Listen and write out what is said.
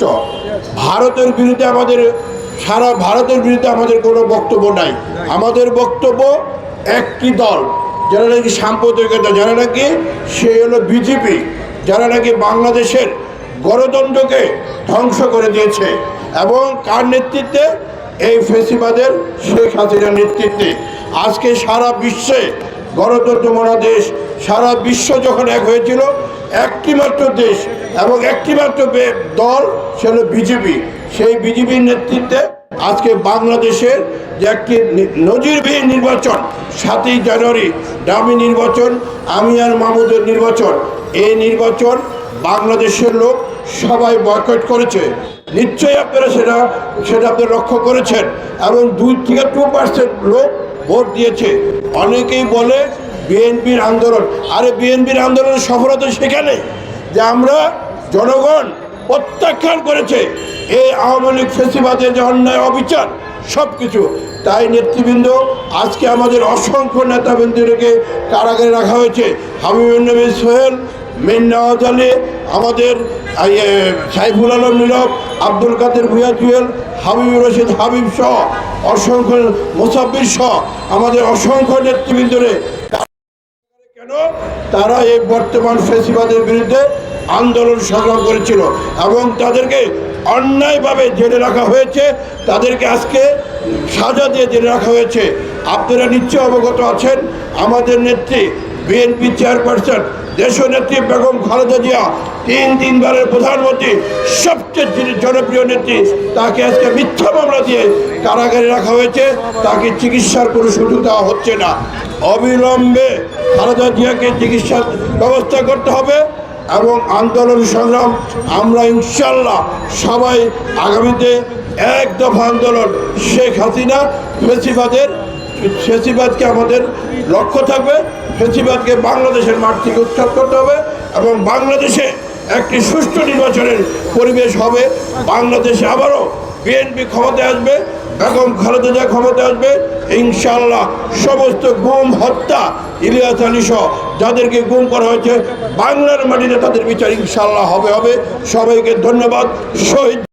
যথেষ্ট ভারতের বিরুদ্ধে আমাদের সারা ভারতের বিরুদ্ধে আমাদের কোনো বক্তব্য নাই। আমাদের বক্তব্য একটি দল, যারা নাকি সাম্প্রদায়িকতা, যারা নাকি সে হলো বিজেপি, যারা নাকি বাংলাদেশের গণতন্ত্রকে ধ্বংস করে দিয়েছে, এবং কার নেতৃত্বে? এই ফেসিবাদের শেখ হাসিনার নেতৃত্বে। আজকে সারা বিশ্বে গণতন্ত্র মহাদেশ, সারা বিশ্ব যখন এক হয়েছিল একটি মাত্র দেশ এবং একটি মাত্র বে- দল, সে হলো বিজেপি। সেই বিজেপির নেতৃত্বে আজকে বাংলাদেশের যে একটি নজিরবিহীন নির্বাচন, সাতই জানুয়ারি ডামি নির্বাচন, আমি আর মাহমুদের নির্বাচন, এই নির্বাচন বাংলাদেশের লোক সবাই বয়কট করেছে। নিশ্চয়ই আপনারা সেটা সেটা আপনারা লক্ষ্য করেছেন এবং দুই থেকে টু পার্সেন্ট লোক ভোট দিয়েছে। অনেকেই বলে বিএনপির আন্দোলন। আরে বিএনপির আন্দোলনের সফলতা সেখানে, যে আমরা জনগণ প্রত্যাখ্যান করেছে, এই আওয়ামী লীগ ফেসিবাদের যে অন্যায়, অবিচার সব কিছু তাই নেতৃবৃন্দ, আজকে আমাদের অসংখ্য নেতাবৃন্দকে কারাগারে রাখা হয়েছে। হাবিবুল নবী সোহেল মেন নওয়াজ আলী আমাদের সাইফুল আলম নীরব, আব্দুল কাদের ভুয়া জুয়েল হাবিবুর রশিদ হাবিব সহ অসংখ্য মুসাফির সহ আমাদের অসংখ্য নেতৃবৃন্দরে তারা এই বর্তমান ফেসিবাদের বিরুদ্ধে আন্দোলন সংগ্রাম করেছিল এবং তাদেরকে অন্যায়ভাবে জেলে রাখা হয়েছে। তাদেরকে আজকে সাজা দিয়ে জেলে রাখা হয়েছে। আপনারা নিশ্চয় অবগত আছেন। আমাদের নেত্রী বিএনপি চেয়ারপারসন দেশনেত্রী বেগম খালেদা জিয়া তিন তিনবারের প্রধানমন্ত্রী, সবচেয়ে যিনি জনপ্রিয় নেত্রী, তাকে আজকে মিথ্যা মামলা দিয়ে কারাগারে রাখা হয়েছে। তাকে চিকিৎসার কোনো সুযোগ দেওয়া হচ্ছে না। অবিলম্বে খালেদা জিয়াকে চিকিৎসার ব্যবস্থা করতে হবে এবং আন্দোলন সংগ্রাম আমরা ইনশাল্লাহ সবাই আগামীতে এক দফা আন্দোলন শেখ হাসিনা ফেসিবাদের ফেসিবাদকে আমাদের লক্ষ্য থাকবে, ফেসিবাদকে বাংলাদেশের মাঠ থেকে উচ্ছেদ করতে হবে এবং বাংলাদেশে একটি সুষ্ঠু নির্বাচনের পরিবেশ হবে। বাংলাদেশে আবারও বিএনপি ক্ষমতায় আসবে এখন খালেদা জিয়া ক্ষমতায় আসবে। ইনশাল্লাহ সমস্ত গুম, হত্যা, ইলিয়াস আলী সহ যাদেরকে গুম করা হয়েছে, বাংলার মাটিতে তাদের বিচার ইনশাল্লাহ হবে হবে। সবাইকে ধন্যবাদ। শহীদ